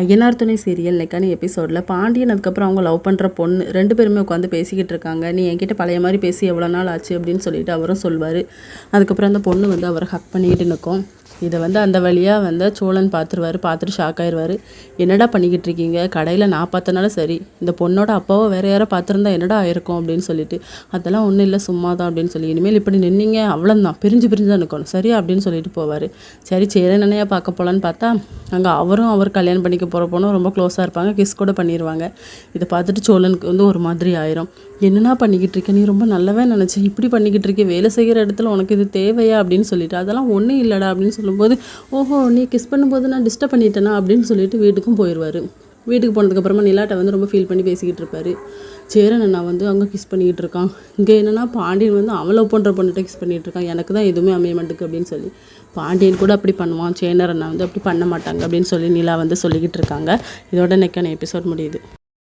ஐயனார் துணை சீரியல் நெக்கான எபிசோடில் பாண்டியன் அதுக்கப்புறம் அவங்க லவ் பண்ணுற பொண்ணு. ரெண்டு பேருமே உட்காந்து பேசிக்கிட்டு இருக்காங்க. நீ என்கிட்ட பழைய மாதிரி பேசி எவ்வளோ நாள் ஆச்சு அப்படின்னு சொல்லிட்டு அவரும் சொல்வார். அதுக்கப்புறம் அந்த பொண்ணு வந்து அவரை ஹக் பண்ணிக்கிட்டு நிற்கும். இதை வந்து அந்த வழியாக வந்து சோழன் பார்த்துருவாரு பார்த்துட்டு ஷாக் ஆயிடுவார் என்னடா பண்ணிக்கிட்டு இருக்கீங்க? கடையில் நான் பார்த்தனால சரி. இந்த பொண்ணோட அப்பாவோ வேறு யாரோ பார்த்துருந்தா என்னடா ஆயிருக்கும் அப்படின்னு சொல்லிட்டு அதெல்லாம் ஒன்றும் இல்லை சும்மா தான் அப்படின்னு சொல்லி இனிமேல் இப்படி நின்னீங்க அவ்வளோதான் பிரிஞ்சு பிரிஞ்சு தான் நிற்கணும் சரியா? அப்படின்னு சொல்லிட்டு போவார். சரி சேரனையா பார்க்க போகலான்னு பார்த்தா அங்கே அவரும் அவர் கல்யாணம் பண்ணிக்க போகிற பொண்ணும் ரொம்ப க்ளோஸாக இருப்பாங்க. கிஸ் கூட பண்ணிடுவாங்க இதை பார்த்துட்டு சோழனுக்கு வந்து ஒரு மாதிரி ஆயிரும். என்னண்ணா பண்ணிக்கிட்டு இருக்க? நீ ரொம்ப நல்லவே நினச்சி. இப்படி பண்ணிக்கிட்டு இருக்கே. வேலை செய்கிற இடத்துல உனக்கு இது தேவையா அப்படின்னு சொல்லிட்டு. அதெல்லாம் ஒன்றும் இல்லைடா அப்படின்னு சொல்லும்போது ஓஹோ நீ கிஸ் பண்ணும்போது நான் டிஸ்டர்ப் பண்ணிட்டேனா அப்படின்னு சொல்லிட்டு வீட்டுக்கும் போயிடுவார் வீட்டுக்கு போனதுக்கப்புறமா நிலாட்டை வந்து ரொம்ப ஃபீல் பண்ணி பேசிக்கிட்டு இருப்பாரு. சேரன் அண்ணா வந்து அங்கே கிஸ் பண்ணிக்கிட்டு இருக்கான். இங்கே என்னென்னா பாண்டியன் வந்து அவ்வளோ லவ் பண்ணுற பொண்ணுகிட்ட கிஸ் பண்ணிகிட்டு இருக்கான். எனக்கு தான் எதுவுமே அமைய அப்படின்னு சொல்லி. பாண்டியன் கூட அப்படி பண்ணுவான். சேனர் அண்ணா வந்து அப்படி பண்ண மாட்டாங்க அப்படின்னு சொல்லி நிலா வந்து சொல்லிக்கிட்டு இருக்காங்க. இதோட நெக்கான எபிசோட் முடியுது.